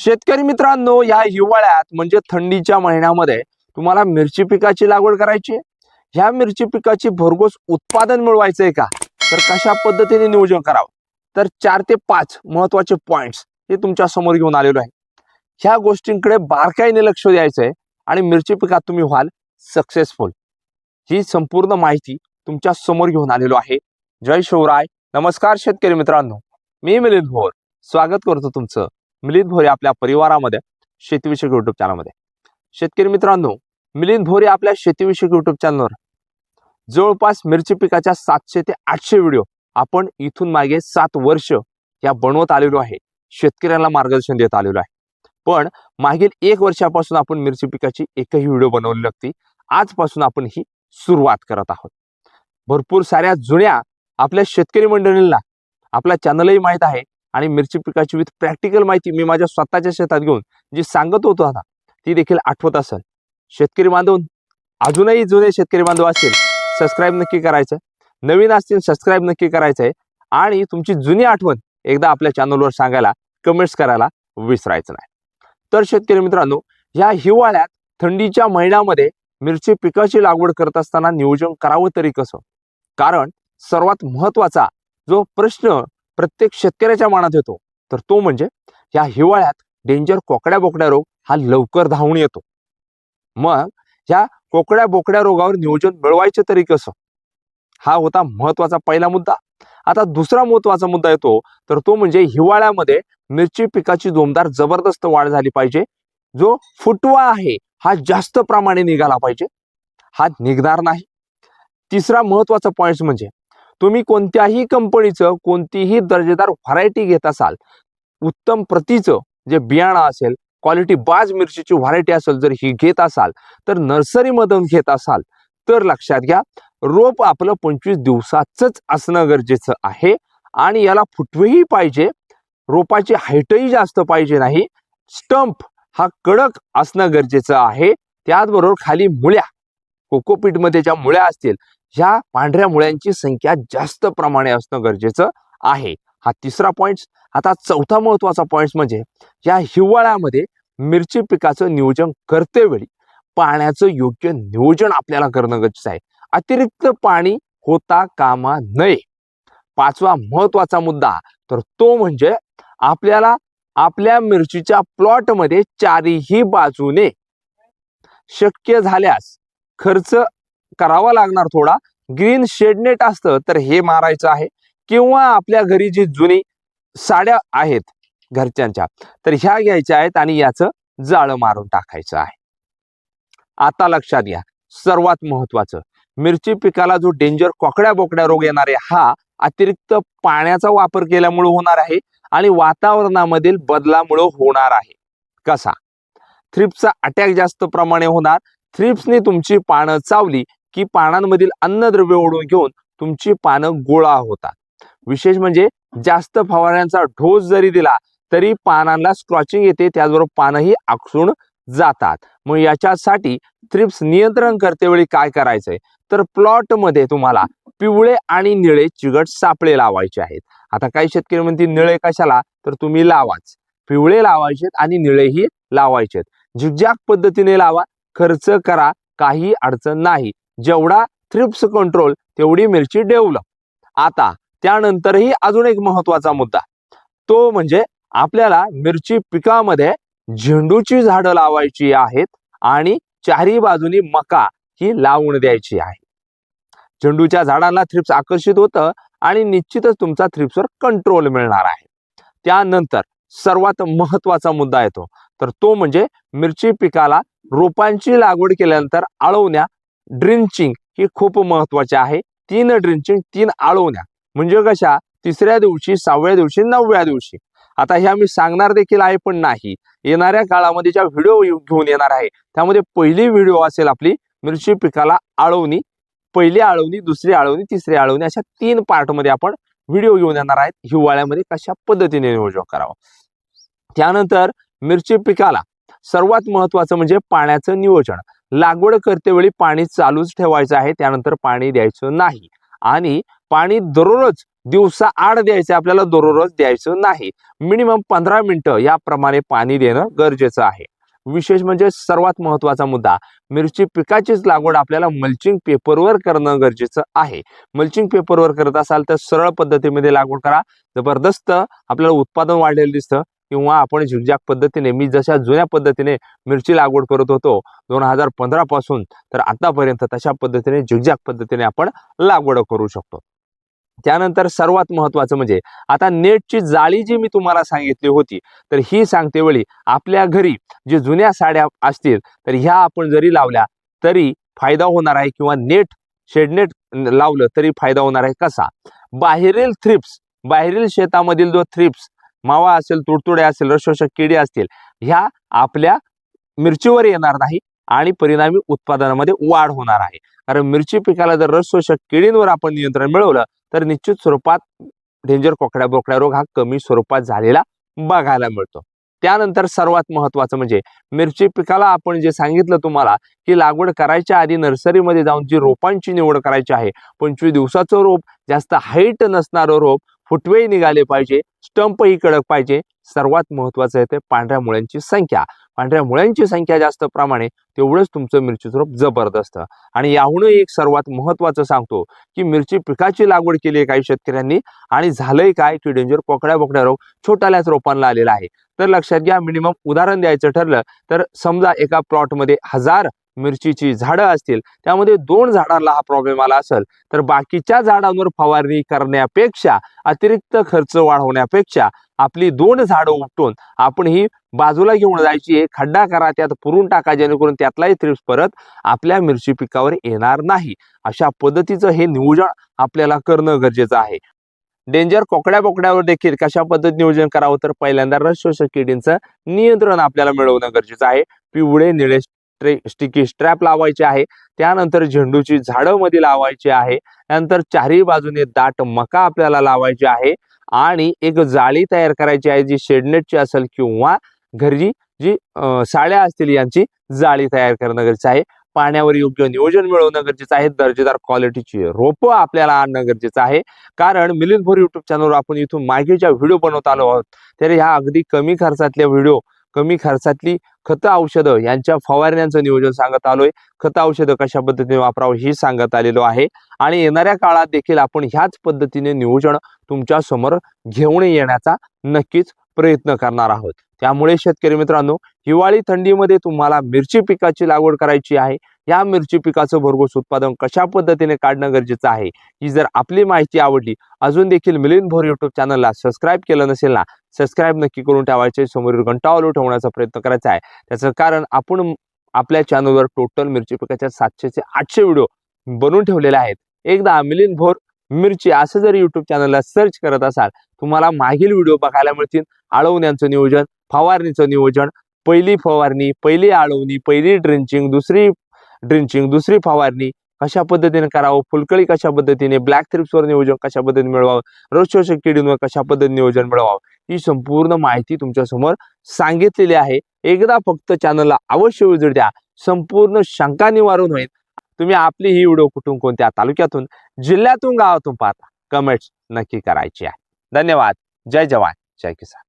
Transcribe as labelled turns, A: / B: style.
A: शेतकरी मित्रांनो या हिवाळ्यात म्हणजे थंडीच्या महिन्यामध्ये तुम्हाला मिरची पिकाची लागवड करायची आहे. ह्या मिरची पिकाची भरघोस उत्पादन मिळवायचंय का? तर कशा पद्धतीने नियोजन करावं? तर चार ते पाच महत्त्वाचे पॉइंट्स हे तुमच्यासमोर घेऊन आलेलो आहे. ह्या गोष्टींकडे बारकाईने लक्ष द्यायचंय आणि मिरची पिकात तुम्ही व्हाल सक्सेसफुल ही संपूर्ण माहिती तुमच्यासमोर घेऊन आलेलो आहे. जय शिवराय. नमस्कार शेतकरी मित्रांनो. मी मिलिंद भोर. स्वागत करतो तुमचं. मिलिंद भोरे आपल्या परिवारामध्ये शेतीविषयक युट्यूब चॅनलमध्ये शेतकरी मित्रांनो मिलिंद भोरे आपल्या शेतीविषयक युट्यूब चॅनलवर जवळपास मिरची पिकाच्या सातशे ते आठशे व्हिडिओ आपण इथून मागे सात वर्ष या बनवत आलेलो आहे. शेतकऱ्यांना मार्गदर्शन देत आलेलो आहे. पण मागील एक वर्षापासून आपण मिरची पिकाची एकही व्हिडिओ बनवली नव्हती. आजपासून आपण ही सुरुवात करत आहोत. भरपूर साऱ्या जुन्या आपल्या शेतकरी मंडळींना आपल्या चॅनलही माहीत आहे. आणि मिरची पिकाची विथ प्रॅक्टिकल माहिती मी माझ्या स्वतःच्या शेतात घेऊन जी सांगत होतो आता ती देखील आठवत असेल. शेतकरी बांधव अजूनही जुने शेतकरी बांधव असतील सबस्क्राईब नक्की करायचं. नवीन असतील सबस्क्राईब नक्की करायचं आहे आणि तुमची जुनी आठवण एकदा आपल्या चॅनलवर सांगायला कमेंट्स करायला विसरायचं नाही. तर शेतकरी मित्रांनो या हिवाळ्यात थंडीच्या महिन्यामध्ये मिरची पिकाची लागवड करत असताना नियोजन करावं तरी कसं? कारण सर्वात महत्त्वाचा जो प्रश्न प्रत्येक शेतकऱ्याच्या मनात येतो. तर तो म्हणजे या हिवाळ्यात डेंजर कोकड्या बोकड्या रोग हा लवकर धावून येतो. मग या कोकड्या बोकड्या रोगावर नियोजन मिळवायचे तरी कसं? हा होता महत्त्वाचा पहिला मुद्दा. आता दुसरा महत्त्वाचा मुद्दा येतो तर तो म्हणजे हिवाळ्यामध्ये मिरची पिकाची जोमदार जबरदस्त वाढ झाली पाहिजे. जो फुटवा आहे हा जास्त प्रमाणे निघाला पाहिजे. हा निघणार नाही. तिसरा महत्त्वाचा पॉइंट म्हणजे तुम्ही कोणत्याही कंपनीचं कोणतीही दर्जेदार व्हरायटी घेत असाल उत्तम प्रतीचं जे बियाणं असेल क्वालिटी बाज मिरचीची व्हरायटी असेल जर ही घेत असाल तर नर्सरीमधून घेत असाल तर लक्षात घ्या रोप आपलं पंचवीस दिवसाचंच असणं गरजेचं आहे आणि याला फुटवेही पाहिजे. रोपाची हाईटही जास्त पाहिजे नाही. स्टंप हा कडक असणं गरजेचं आहे. त्याचबरोबर खाली मुळ्या कोकोपीटमध्ये ज्या मुळ्या असतील ह्या पांढऱ्या मुळ्यांची संख्या जास्त प्रमाणे असणं गरजेचं आहे. हा तिसरा पॉईंट आता चौथा महत्त्वाचा पॉईंट म्हणजे या हिवाळ्यामध्ये मिरची पिकाचं नियोजन करते वेळी पाण्याचं योग्य नियोजन आपल्याला करणं गरजेचं आहे. अतिरिक्त पाणी होता कामा नये. पाचवा महत्त्वाचा मुद्दा तर तो म्हणजे आपल्याला आपल्या मिरचीच्या प्लॉटमध्ये चारीही बाजूने शक्य झाल्यास खर्च करावा लागणार थोडा. ग्रीन शेडनेट असतं तर हे मारायचं आहे. किंवा आपल्या घरी जी जुनी साड्या आहेत घरच्यांच्या तर ह्या घ्यायच्या आहेत आणि याचं जाळं मारून टाकायचं आहे. आता लक्षात घ्या सर्वात महत्वाचं मिरची पिकाला जो डेंजर कोकड्या बोकड्या रोग येणार आहे हा अतिरिक्त पाण्याचा वापर केल्यामुळे होणार आहे आणि वातावरणामधील बदलामुळे होणार आहे. कसा? थ्रिप्सचा अटॅक जास्त प्रमाणे होणार. थ्रिप्सने तुमची पानं चावली की पानांमधील अन्नद्रव्य ओढून घेऊन तुमची पानं गोळा होतात. विशेष म्हणजे जास्त फवाऱ्यांचा ढोस जरी दिला तरी पानांना स्क्रॉचिंग येते त्याचबरोबर पानंही आकसून जातात. मग याच्यासाठी थ्रिप्स नियंत्रण करतेवेळी काय करायचंय? तर प्लॉटमध्ये तुम्हाला पिवळे आणि निळे चिगट सापळे लावायचे आहेत. आता काही शेतकरी म्हणतील निळे कशाला? तर तुम्ही लावाच. पिवळे लावायचेत आणि निळेही लावायचेत झिगझॅग पद्धतीने लावा. खर्च करा काही अडचण नाही. जेवढा थ्रिप्स कंट्रोल तेवढी मिरची डेव्हलप. आता त्यानंतरही अजून एक महत्त्वाचा मुद्दा. तो म्हणजे आपल्याला मिरची पिकामध्ये झेंडूची झाडं लावायची आहेत आणि चारी बाजूनी मका ही लावून द्यायची आहे. झेंडूच्या झाडांना थ्रिप्स आकर्षित होतं आणि निश्चितच तुमचा थ्रिप्सवर कंट्रोल मिळणार आहे. त्यानंतर सर्वात महत्त्वाचा मुद्दा येतो. तर तो म्हणजे मिरची पिकाला रोपांची लागवड केल्यानंतर आळवण्या ड्रिंचिंग ही खूप महत्वाची आहे. तीन ड्रिंचिंग तीन आळवण्या. म्हणजे कशा? तिसऱ्या दिवशी सहाव्या दिवशी नवव्या दिवशी. आता ह्या मी सांगणार देखील आहे पण नाही. येणाऱ्या काळामध्ये ज्या व्हिडिओ घेऊन येणार आहे त्यामध्ये पहिली व्हिडिओ असेल आपली मिरची पिकाला आळवणी. पहिली आळवणी दुसरी आळवणी तिसरी आळवणी अशा तीन पार्टमध्ये आपण व्हिडिओ घेऊन येणार आहेत. हिवाळ्यामध्ये कशा पद्धतीने नियोजन करावं? त्यानंतर मिरची पिकाला सर्वात महत्वाचं म्हणजे पाण्याचं नियोजन. लागवड करते वेळी पाणी चालूच ठेवायचं आहे त्यानंतर पाणी द्यायचं नाही. आणि पाणी दररोज दिवसा आड द्यायचं आपल्याला दररोज द्यायचं नाही. मिनिमम पंधरा मिनिटं याप्रमाणे पाणी देणं गरजेचं आहे. विशेष म्हणजे सर्वात महत्त्वाचा मुद्दा मिरची पिकाचीच लागवड आपल्याला मल्चिंग पेपरवर करणं गरजेचं आहे. मल्चिंग पेपरवर करत असाल तर सरळ पद्धतीमध्ये लागवड करा. जबरदस्त आपल्याला उत्पादन वाढलेलं दिसतं. किंवा आपण झिगझॅग पद्धतीने मी जशा जुन्या पद्धतीने मिरची लागवड करत होतो दोन हजार पंधरा पासून तर आतापर्यंत तशा पद्धतीने झिगझॅग पद्धतीने आपण लागवड करू शकतो. त्यानंतर सर्वात महत्वाचं म्हणजे आता नेटची जाळी जी मी तुम्हाला सांगितली होती तर ही सांगते वेळी आपल्या घरी जे जुन्या साड्या असतील तर ह्या आपण जरी लावल्या तरी फायदा होणार आहे किंवा नेट शेडनेट लावलं तरी फायदा होणार आहे कसा? बाहेरील थ्रिप्स बाहेरील शेतामधील जो थ्रिप्स मावा असेल तुडतुडे असेल रसशोषक किडे असतील ह्या आपल्या मिरचीवर येणार नाही आणि परिणामी उत्पादनामध्ये वाढ होणार आहे. कारण मिरची पिकाला जर रसशोषक किडींवर आपण नियंत्रण मिळवलं तर निश्चित स्वरूपात डेंजर कोकड्या बोकड्या रोग हा कमी स्वरूपात झालेला बघायला मिळतो. त्यानंतर सर्वात महत्वाचं म्हणजे मिरची पिकाला आपण जे सांगितलं तुम्हाला की लागवड करायच्या आधी नर्सरीमध्ये जाऊन जी रोपांची निवड करायची आहे पंचवीस दिवसाचं रोप जास्त हाईट नसणारं रोप फुटवेही निघाले पाहिजे स्टंपही कडक पाहिजे. सर्वात महत्वाचं आहे ते पांढऱ्या मुळ्यांची संख्या. पांढऱ्या मुळ्यांची संख्या जास्त प्रमाणे तेवढंच तुमचं मिरचीचं रोप जबरदस्त. आणि याहून एक सर्वात महत्वाचं सांगतो की मिरची पिकाची लागवड केली आहे काही शेतकऱ्यांनी आणि झालंय काय की डेंजर पोकड्या बोकड्या रोग छोट्याल्याच रोपांना आलेला आहे. तर लक्षात घ्या मिनिमम उदाहरण द्यायचं ठरलं तर समजा एका प्लॉटमध्ये हजार मिरचीची झाडं असतील त्यामध्ये दोन झाडांना हा प्रॉब्लेम आला असेल तर बाकीच्या झाडांवर फवारणी करण्यापेक्षा अतिरिक्त खर्च वाढवण्यापेक्षा आपली दोन झाडं उपटून आपण ही बाजूला घेऊन जायची खड्डा करा त्यात पुरून टाका जेणेकरून त्यातलाही थ्रिप्स परत आपल्या मिरची पिकावर येणार नाही. अशा पद्धतीचं हे नियोजन आपल्याला करणं गरजेचं आहे. डेंजर कोकड्या बोकड्यावर देखील कशा पद्धतीने नियोजन करावं तर पहिल्यांदा रस शोषक किडींचं नियंत्रण आपल्याला मिळवणं गरजेचं आहे. पिवळे निळे स्ट्रे स्टिकी स्ट्रॅप लावायचे आहे. त्यानंतर झेंडूची झाडं मध्ये लावायची आहे. त्यानंतर चारही बाजूने दाट मका आपल्याला लावायची आहे. आणि एक जाळी तयार करायची आहे जी शेडनेटची असेल किंवा घरी जी साड्या असतील यांची जाळी तयार करणं गरजेचं आहे. पाण्यावर योग्य नियोजन मिळवणं गरजेचं आहे. दर्जेदार क्वालिटीची रोपं आपल्याला आणणं गरजेचं आहे. कारण मिलिंद भोर युट्यूब चॅनलवर आपण इथून मागेच्या व्हिडिओ बनवत आलो आहोत तर ह्या अगदी कमी खर्चातल्या व्हिडिओ कमी खर्चातली खतं औषधं यांच्या फवारण्यांचं नियोजन सांगत आलोय. खतं औषधं कशा पद्धतीने वापरावं हे सांगत आलेलो आहे. आणि येणाऱ्या काळात देखील आपण ह्याच पद्धतीने नियोजन तुमच्यासमोर घेऊन येण्याचा नक्कीच प्रयत्न करणार आहोत. त्यामुळे शेतकरी मित्रांनो हिवाळी थंडीमध्ये तुम्हाला मिरची पिकाची लागवड करायची आहे. या मिरची पिकाचं भरघोस उत्पादन कशा पद्धतीने काढणं गरजेचं आहे ही जर आपली माहिती आवडली अजून देखील मिलिंद भोर युट्यूब चॅनलला सबस्क्राईब केलं नसेल ना सबस्क्राईब नक्की करून ठेवायचे समोरील घंटा ऑलो ठेवण्याचा प्रयत्न करायचा आहे. त्याचं कारण आपण आपल्या चॅनलवर टोटल मिरची पिकाच्या सातशे ते आठशे व्हिडिओ बनवून ठेवलेले आहेत. एकदा मिलिंद भोर मिरची असं जर युट्यूब चॅनलला सर्च करत असाल तुम्हाला मागील व्हिडिओ बघायला मिळतील. आळवण्याचं नियोजन फवारणीचं नियोजन पहिली फवारणी पहिली आळवणी पहिली ड्रिंचिंग दुसरी ड्रिंचिंग दुसरी फवारणी. कशा पद्धतीने करावं? फुलकळी कशा पद्धतीने? ब्लॅक थ्रिप्सवर नियोजन कशा पद्धतीने मिळवावं? रोजशोषक किडींवर कशा पद्धतीने नियोजन मिळवावं? ही संपूर्ण माहिती तुमच्यासमोर सांगितलेली आहे. एकदा फक्त चॅनलला अवश्य विजिट द्या. संपूर्ण शंका निवारून होईल. तुम्ही आपली ही व्हिडिओ कुठून कोणत्या तालुक्यातून जिल्ह्यातून गावातून पाहता. कमेंट्स नक्की करायची आहे. धन्यवाद. जय जवान. जय किसान.